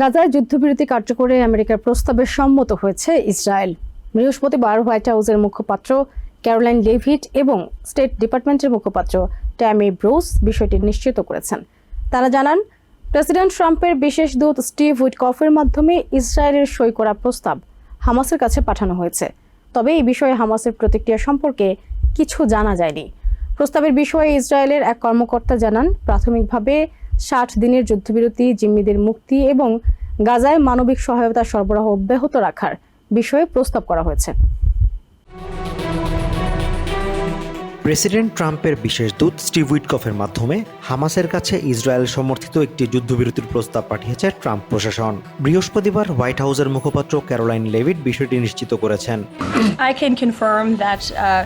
গাজায় যুদ্ধবিরতি কার্যকরে আমেরিকার প্রস্তাবে সম্মত হয়েছে ইসরায়েল। বৃহস্পতিবার হোয়াইট হাউসের মুখপাত্র ক্যারোলাইন ডেভিড এবং স্টেট ডিপার্টমেন্টের মুখপাত্র ট্যামি ব্রুস বিষয়টি নিশ্চিত করেছেন। তারা জানান, প্রেসিডেন্ট ট্রাম্পের বিশেষ দূত স্টিভ উইটকফের মাধ্যমে ইসরায়েলের সই করা প্রস্তাব হামাসের কাছে পাঠানো হয়েছে। তবে এই বিষয়ে হামাসের প্রতিক্রিয়া সম্পর্কে কিছু জানা যায়নি। প্রস্তাবের বিষয়ে ইসরায়েলের এক কর্মকর্তা জানান, প্রাথমিকভাবে ষাট দিনের যুদ্ধবিরতি জিম্মিদের মুক্তি এবং গাজায় মানবিক সহায়তা সরবরাহ অব্যাহত রাখার বিষয়ে প্রস্তাব করা হয়েছে। প্রেসিডেন্ট ট্রাম্পের বিশেষ দূত স্টিভ উইটকফের মাধ্যমে হামাসের কাছে ইসরায়েল সমর্থিত একটি যুদ্ধবিরতির প্রস্তাব পাঠিয়েছে ট্রাম্প প্রশাসন। বৃহস্পতিবার হোয়াইট হাউসের মুখপাত্র ক্যারোলাইন লেভিড বিষয়টি নিশ্চিত করেছেন। I can confirm that uh,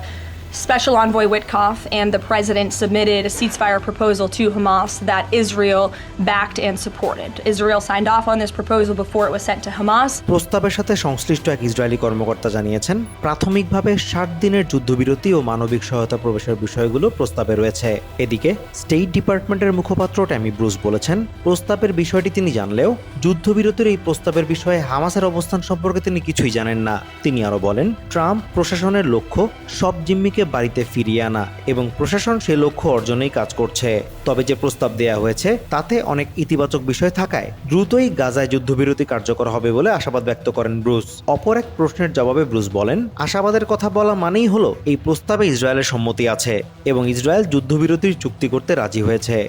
Special Envoy Witkoff and the president submitted a ceasefire proposal to Hamas that Israel backed and supported. Israel signed off on this proposal before it was sent to Hamas. প্রস্তাবের সাথে সংশ্লিষ্ট এক Israeli কর্মকর্তা জানিয়েছেন, প্রাথমিকভাবে ষাট দিনের যুদ্ধবিরতি ও মানবিক সহায়তা প্রবেশের বিষয়গুলো প্রস্তাবে রয়েছে এদিকে, স্টেট ডিপার্টমেন্টের মুখপাত্র ট্যামি ব্রুস বলেছেন, প্রস্তাবের বিষয়টি তিনি জানলেও যুদ্ধবিরতির এই প্রস্তাবের বিষয়ে হামাসের অবস্থান সম্পর্কে তিনি কিছুই জানেন না তিনি আরও বলেন, ট্রাম্প প্রশাসনের লক্ষ্য সব জিম্মিকে বাড়িতে ফিরিয়ে আনা এবং প্রশাসন সেই লক্ষ্য অর্জনেই কাজ করছে। তবে যে প্রস্তাব দেয়া হয়েছে, তাতে অনেক ইতিবাচক বিষয় থাকায় দ্রুতই গাজায় যুদ্ধবিরতি কার্যকর হবে বলে আশাবাদ ব্যক্ত করেন ব্রুস। অপর এক প্রশ্নের জবাবে ব্রুস বলেন, আশাবাদের কথা বলা মানেই হলো, এই প্রস্তাবে ইসরায়েলের সম্মতি আছে এবং ইসরায়েল যুদ্ধবিরতির চুক্তি করতে রাজি হয়েছে।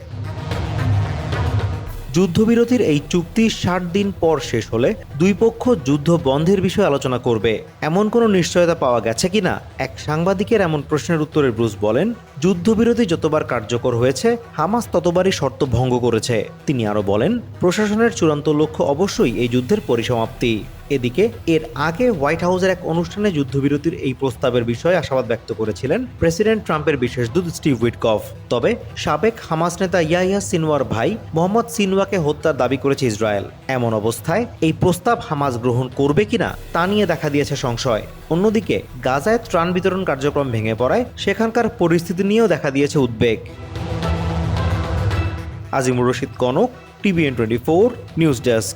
যুদ্ধবিরতির এই চুক্তি ষাট দিন পর শেষ হলে দুই পক্ষ যুদ্ধ বন্ধের বিষয়ে আলোচনা করবে। এমন কোনো নিশ্চয়তা পাওয়া গেছে কিনা? এক সাংবাদিকের এমন প্রশ্নের উত্তরে ব্রুস বলেন, যুদ্ধবিরতি যতবার কার্যকর হয়েছে, হামাস ততবারই শর্ত ভঙ্গ করেছে। তিনি আরও বলেন, প্রশাসনের চূড়ান্ত লক্ষ্য অবশ্যই এই যুদ্ধের পরিসমাপ্তি। এদিকে, এর আগে হোয়াইট হাউসের এক অনুষ্ঠানে যুদ্ধবিরতির এই প্রস্তাবের বিষয়ে আশাবাদ ব্যক্ত করেছিলেন প্রেসিডেন্ট ট্রাম্পের বিশেষ দূত স্টিভ উইটকফ। তবে সাবেক হামাস নেতা ইয়াহিয়া সিনওয়ার ভাই মোহাম্মদ সিনওয়াকে হত্যার দাবি করেছে ইসরায়েল। এমন অবস্থায় এই প্রস্তাব হামাস গ্রহণ করবে কিনা তা নিয়ে দেখা দিয়েছে সংশয়। অন্যদিকে, গাজায় ত্রাণ বিতরণ কার্যক্রম ভেঙে পড়ায় সেখানকার পরিস্থিতি নিয়েও দেখা দিয়েছে উদ্বেগ। Azimur Rashid Kanak, TVN twenty four, news desk.